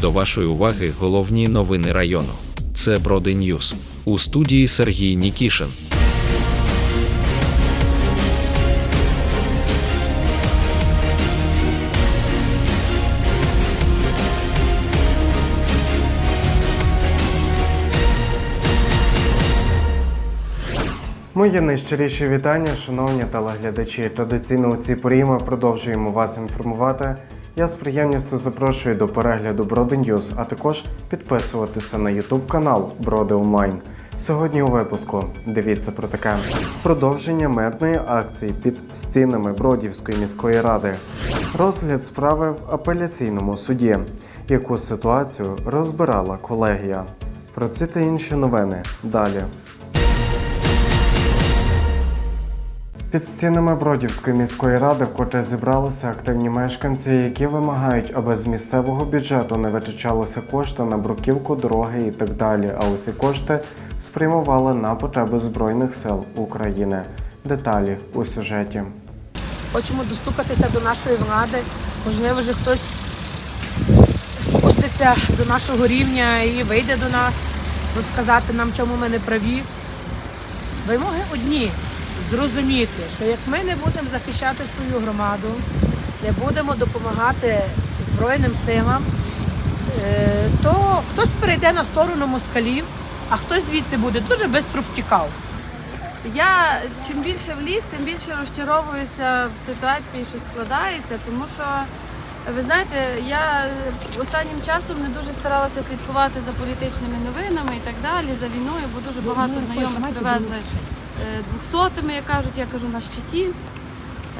До вашої уваги головні новини району. Це Броди Ньюс. У студії Сергій Нікішин. Мої найщиріші вітання, шановні телеглядачі. Традиційно у цій порі ми продовжуємо вас інформувати. Я з приємністю запрошую до перегляду Броди Ньюз, а також підписуватися на YouTube канал Броди Онлайн. Сьогодні у випуску дивіться про таке продовження мирної акції під стінами Бродівської міської ради, розгляд справи в апеляційному суді, яку ситуацію розбирала колегія. Про ці та інші новини далі. Під стінами Бродівської міської ради вкотре зібралися активні мешканці, які вимагають, аби з місцевого бюджету не витрачалися кошти на бруківку, дороги і так далі. А усі кошти спрямували на потреби Збройних сил України. Деталі у сюжеті. Хочемо достукатися до нашої влади. Можливо, вже хтось спуститься до нашого рівня і вийде до нас, розказати нам, чому ми не праві. Вимоги одні зрозуміти, що як ми не будемо захищати свою громаду, не будемо допомагати Збройним силам, е, то хтось перейде на сторону москалів, а хтось звідси буде дуже швидко втікав. Я чим більше в ліс, тим більше розчаровуюся в ситуації, що складається, тому що ви знаєте, я останнім часом не дуже старалася слідкувати за політичними новинами і так далі, за війною, бо дуже багато знайомих привезли двохсотими, як кажуть, я кажу на щиті.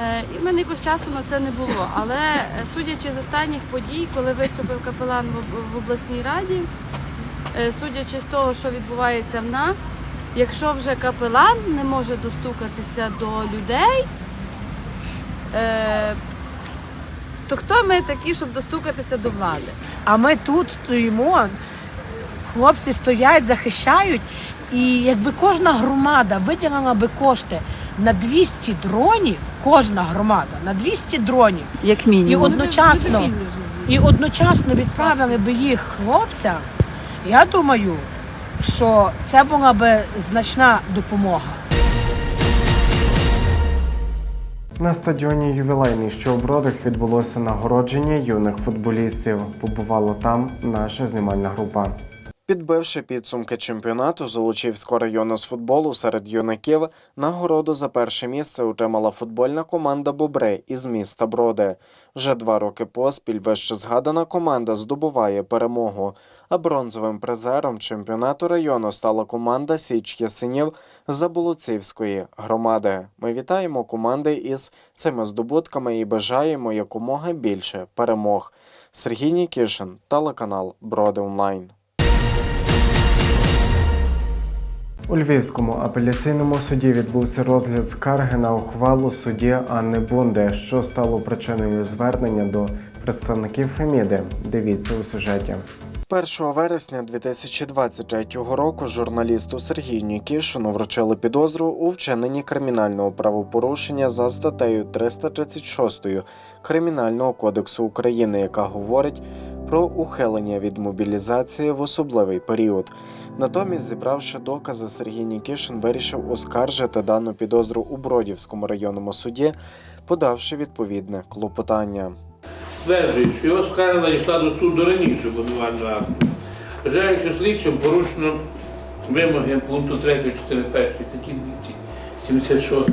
Е, І в мене якось часу на це не було. Але е, судячи з останніх подій, коли виступив капелан в обласній раді, е, судячи з того, що відбувається в нас, якщо вже капелан не може достукатися до людей, е, то хто ми такі, щоб достукатися до влади? А ми тут стоїмо, хлопці стоять, захищають. І якби кожна громада виділила би кошти на 200 дронів, кожна громада на 200 дронів, Як і одночасно, і одночасно відправили би їх хлопцям, я думаю, що це була би значна допомога. На стадіоні ювілейний, що у Бродах відбулося нагородження юних футболістів. Побувала там наша знімальна група. Підбивши підсумки чемпіонату Золочівського району з футболу серед юнаків, нагороду за перше місце отримала футбольна команда Бобри із міста Броди. Вже два роки поспіль вище згадана команда здобуває перемогу. А бронзовим призером чемпіонату району стала команда Січ Ясенів Заболоцівської громади. Ми вітаємо команди із цими здобутками і бажаємо якомога більше перемог. Сергій Нікішин, телеканал Броди Онлайн. У Львівському апеляційному суді відбувся розгляд скарги на ухвалу судді Анни Бунде, що стало причиною звернення до представників Феміди. Дивіться у сюжеті. 1 вересня 2023 року журналісту Сергію Нікішину вручили підозру у вчиненні кримінального правопорушення за статтею 336 Кримінального кодексу України, яка говорить про ухилення від мобілізації в особливий період. Натомість, зібравши докази, Сергій Нікішин вирішив оскаржити дану підозру у Бродівському районному суді, подавши відповідне клопотання. стверджують, що його скарга надійшла до суду раніше обвинувального акту. Вважаю, що слідчим порушено вимоги пункту 3 частини 1 статті 276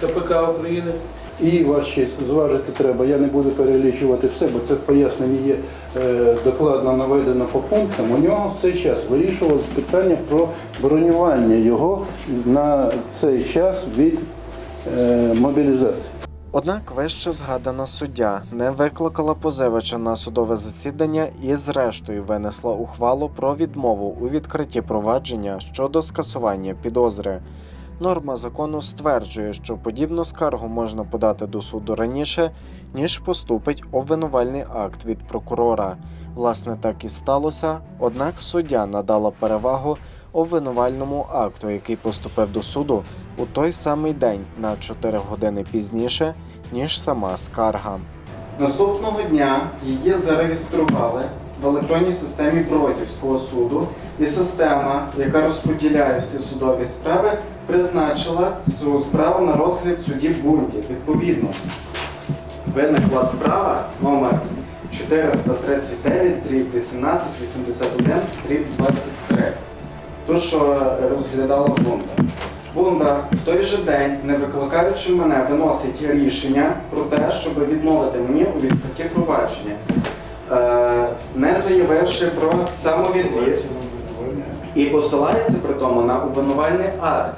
КПК України. І ваш честь зважити треба. Я не буду перелічувати все, бо це пояснення є докладно наведено по пунктам. У нього в цей час вирішувалось питання про бронювання його на цей час від е, мобілізації. Однак вище згадана суддя не викликала позивача на судове засідання і, зрештою, винесла ухвалу про відмову у відкритті провадження щодо скасування підозри. Норма закону стверджує, що подібну скаргу можна подати до суду раніше, ніж поступить обвинувальний акт від прокурора. Власне, так і сталося, однак суддя надала перевагу обвинувальному акту, який поступив до суду у той самий день на 4 години пізніше, ніж сама скарга. Наступного дня її зареєстрували в електронній системі Бродівського суду, і система, яка розподіляє всі судові справи, призначила цю справу на розгляд судді Бунді. Відповідно, виникла справа номер 439 дріб 18 81 дріб 23. Ту, що розглядала Бунда. Бунда в той же день, не викликаючи мене, виносить рішення про те, щоб відмовити мені у відкритті провадження, е, не заявивши про самовідвід і посилається при тому на обвинувальний акт,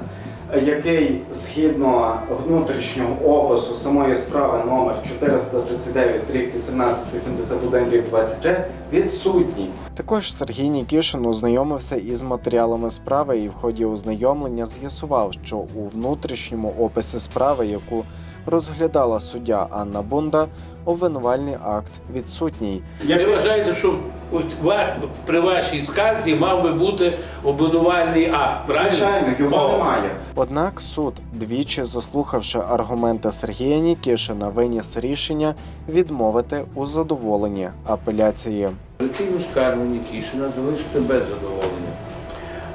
який згідно внутрішнього опису самої справи номер 439 18 81 23 відсутній. Також Сергій Нікішин ознайомився із матеріалами справи і в ході ознайомлення з'ясував, що у внутрішньому описі справи, яку розглядала суддя Анна Бунда, обвинувальний акт відсутній. Ви вважаєте, що при вашій скарзі мав би бути обвинувальний акт, правильно? Звичайно, його О. немає. Однак суд, двічі заслухавши аргументи Сергія Нікішина, виніс рішення відмовити у задоволенні апеляції. Апеляційну скаргу Нікішина залишити без задоволення.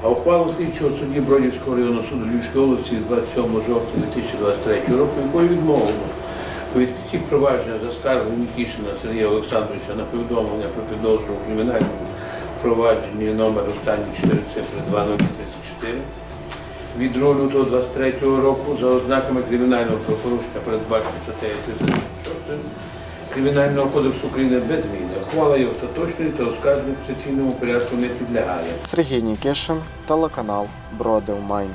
А ухвалу слідчого судді Бродівського районного суду Львівської області від 27 жовтня 2023 року, якою відмовлено відкритті провадження за скаргою Нікішина Сергія Олександровича на повідомлення про підозру у кримінальному провадженні номер останні 4 цифри 2034 від 2 лютого 23 року за ознаками кримінального правопорушення передбачено статтею 336 Кримінального кодексу України без зміни. Ухвала є остаточною та оскарження в касаційному порядку не підлягає. Сергій Нікішин, телеканал Бродилмайн.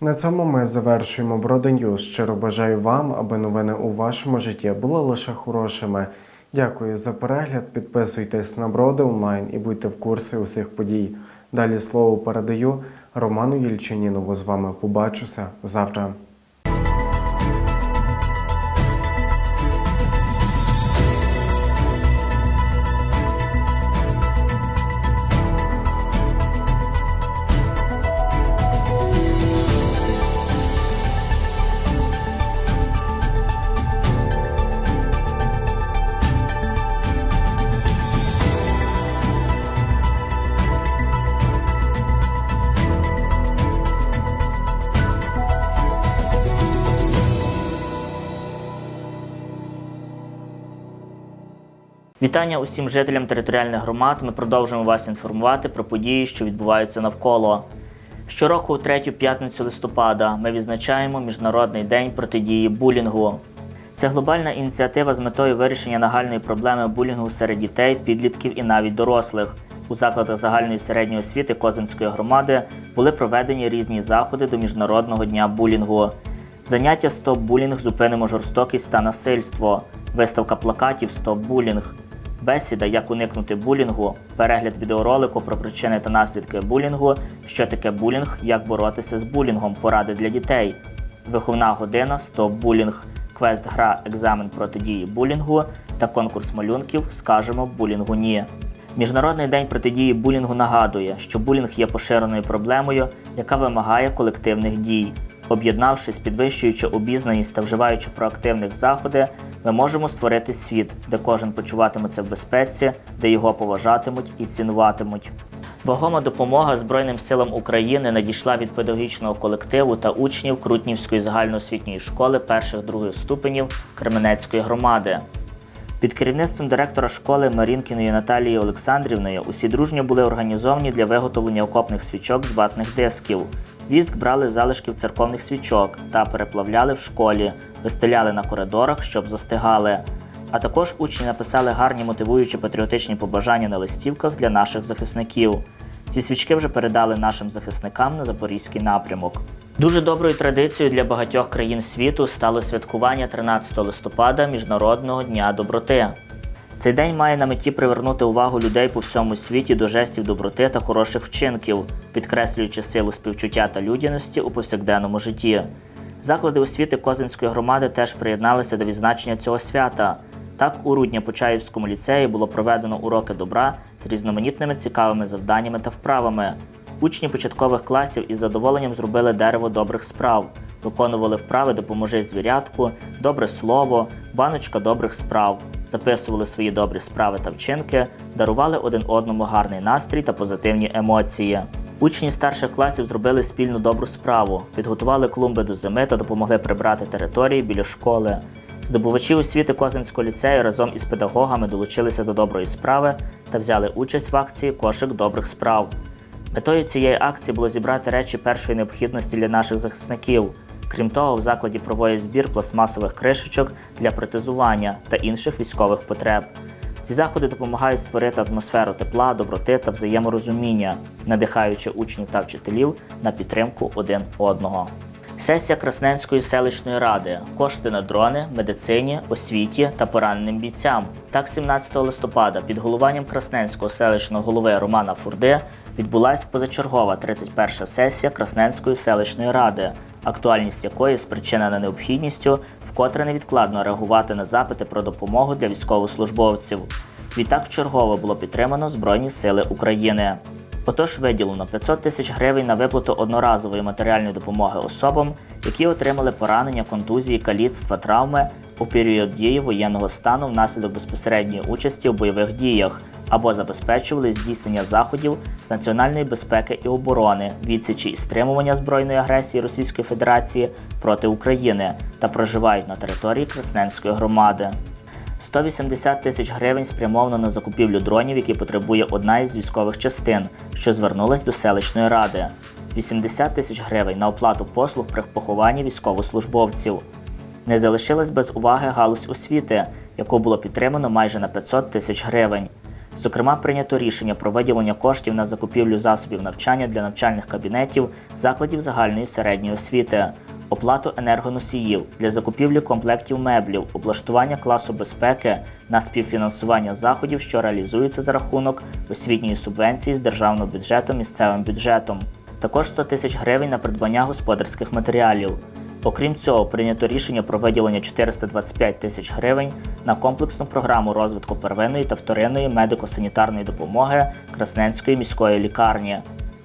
На цьому ми завершуємо Броденюз. Щиро бажаю вам, аби новини у вашому житті були лише хорошими. Дякую за перегляд. Підписуйтесь на Броди онлайн і будьте в курсі усіх подій. Далі слово передаю Роману Єльчинінову. З вами побачуся завтра. Вітання усім жителям територіальних громад. Ми продовжуємо вас інформувати про події, що відбуваються навколо. Щороку, у третю п'ятницю листопада, ми відзначаємо Міжнародний день протидії булінгу. Це глобальна ініціатива з метою вирішення нагальної проблеми булінгу серед дітей, підлітків і навіть дорослих. У закладах загальної середньої освіти Козинської громади були проведені різні заходи до Міжнародного дня булінгу. Заняття Стоп булінг зупинимо жорстокість та насильство, виставка плакатів Стоп булінг, бесіда Як уникнути булінгу, перегляд відеоролику про причини та наслідки булінгу, що таке булінг, як боротися з булінгом, поради для дітей, виховна година Стоп булінг, квест гра екзамен протидії булінгу та конкурс малюнків Скажемо булінгу ні. Міжнародний день протидії булінгу нагадує, що булінг є поширеною проблемою, яка вимагає колективних дій. Об'єднавшись, підвищуючи обізнаність та вживаючи проактивних заходи, ми можемо створити світ, де кожен почуватиметься в безпеці, де його поважатимуть і цінуватимуть. Вагома допомога Збройним силам України надійшла від педагогічного колективу та учнів Крутнівської загальноосвітньої школи перших других ступенів Кременецької громади. Під керівництвом директора школи Марінкіної Наталії Олександрівної усі дружньо були організовані для виготовлення окопних свічок з ватних дисків. Віск брали залишків церковних свічок та переплавляли в школі, вистеляли на коридорах, щоб застигали. А також учні написали гарні мотивуючі патріотичні побажання на листівках для наших захисників. Ці свічки вже передали нашим захисникам на запорізький напрямок. Дуже доброю традицією для багатьох країн світу стало святкування 13 листопада Міжнародного дня доброти. Цей день має на меті привернути увагу людей по всьому світі до жестів доброти та хороших вчинків, підкреслюючи силу співчуття та людяності у повсякденному житті. Заклади освіти Козинської громади теж приєдналися до відзначення цього свята. Так, у Рудня-Почаївському ліцеї було проведено уроки добра з різноманітними цікавими завданнями та вправами. Учні початкових класів із задоволенням зробили дерево добрих справ. Виконували вправи Допоможи звірятку, добре слово, баночка добрих справ, записували свої добрі справи та вчинки, дарували один одному гарний настрій та позитивні емоції. Учні старших класів зробили спільну добру справу, підготували клумби до зими та допомогли прибрати території біля школи. Здобувачі освіти Козинського ліцею разом із педагогами долучилися до доброї справи та взяли участь в акції Кошик добрих справ. Метою цієї акції було зібрати речі першої необхідності для наших захисників. Крім того, в закладі проводять збір пластмасових кришечок для протезування та інших військових потреб. Ці заходи допомагають створити атмосферу тепла, доброти та взаєморозуміння, надихаючи учнів та вчителів на підтримку один одного. Сесія Красненської селищної ради. Кошти на дрони, медицині, освіті та пораненим бійцям. Так, 17 листопада під головуванням Красненського селищного голови Романа Фурди відбулася позачергова 31 сесія Красненської селищної ради, актуальність якої спричинена необхідністю вкотре невідкладно реагувати на запити про допомогу для військовослужбовців. Відтак вчергово було підтримано Збройні Сили України. Отож виділено 500 тисяч гривень на виплату одноразової матеріальної допомоги особам, які отримали поранення, контузії, каліцтва, травми у період дії воєнного стану внаслідок безпосередньої участі у бойових діях або забезпечували здійснення заходів з національної безпеки і оборони, відсічі і стримування збройної агресії Російської Федерації проти України та проживають на території Красненської громади. 180 тисяч гривень спрямовано на закупівлю дронів, які потребує одна із військових частин, що звернулась до селищної ради. 80 тисяч гривень на оплату послуг при похованні військовослужбовців. Не залишилась без уваги галузь освіти, яку було підтримано майже на 500 тисяч гривень. Зокрема, прийнято рішення про виділення коштів на закупівлю засобів навчання для навчальних кабінетів закладів загальної середньої освіти, оплату енергоносіїв для закупівлі комплектів меблів, облаштування класу безпеки на співфінансування заходів, що реалізуються за рахунок освітньої субвенції з державного бюджету місцевим бюджетом. Також 100 тисяч гривень на придбання господарських матеріалів. Окрім цього, прийнято рішення про виділення 425 тисяч гривень на комплексну програму розвитку первинної та вторинної медико-санітарної допомоги Красненської міської лікарні.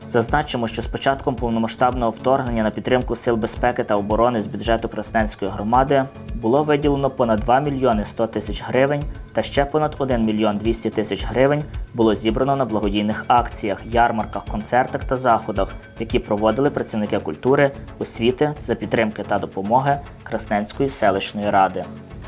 Зазначимо, що з початком повномасштабного вторгнення на підтримку сил безпеки та оборони з бюджету Красненської громади було виділено понад 2 мільйони 100 тисяч гривень та ще понад 1 мільйон 200 тисяч гривень було зібрано на благодійних акціях, ярмарках, концертах та заходах, які проводили працівники культури, освіти за підтримки та допомоги Красненської селищної ради.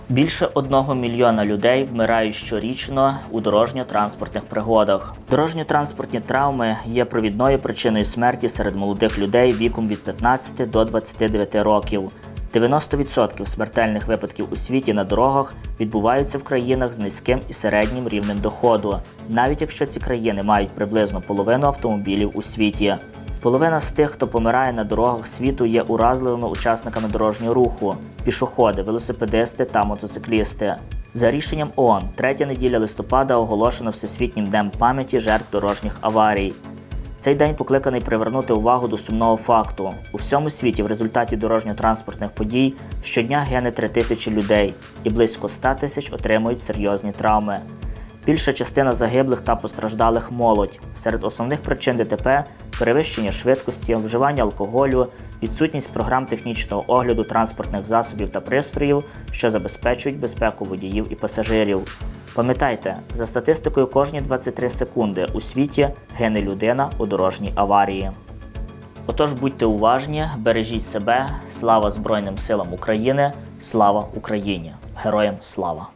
Більше одного мільйона людей вмирають щорічно у дорожньо-транспортних пригодах. Дорожньо-транспортні травми є провідною причиною смерті серед молодих людей віком від 15 до 29 років. 90% смертельних випадків у світі на дорогах відбуваються в країнах з низьким і середнім рівнем доходу, навіть якщо ці країни мають приблизно половину автомобілів у світі. Половина з тих, хто помирає на дорогах світу, є уразливими учасниками дорожнього руху: пішоходи, велосипедисти та мотоциклісти. За рішенням ООН, третя неділя листопада оголошено Всесвітнім днем пам'яті жертв дорожніх аварій. Цей день покликаний привернути увагу до сумного факту. У всьому світі в результаті дорожньо-транспортних подій щодня гине 3 тисячі людей і близько 100 тисяч отримують серйозні травми. Більша частина загиблих та постраждалих молодь. Серед основних причин ДТП перевищення швидкості, вживання алкоголю, відсутність програм технічного огляду транспортних засобів та пристроїв, що забезпечують безпеку водіїв і пасажирів. Пам'ятайте, за статистикою кожні 23 секунди у світі гине людина у дорожній аварії. Отож будьте уважні, бережіть себе, слава Збройним силам України, слава Україні! Героям слава!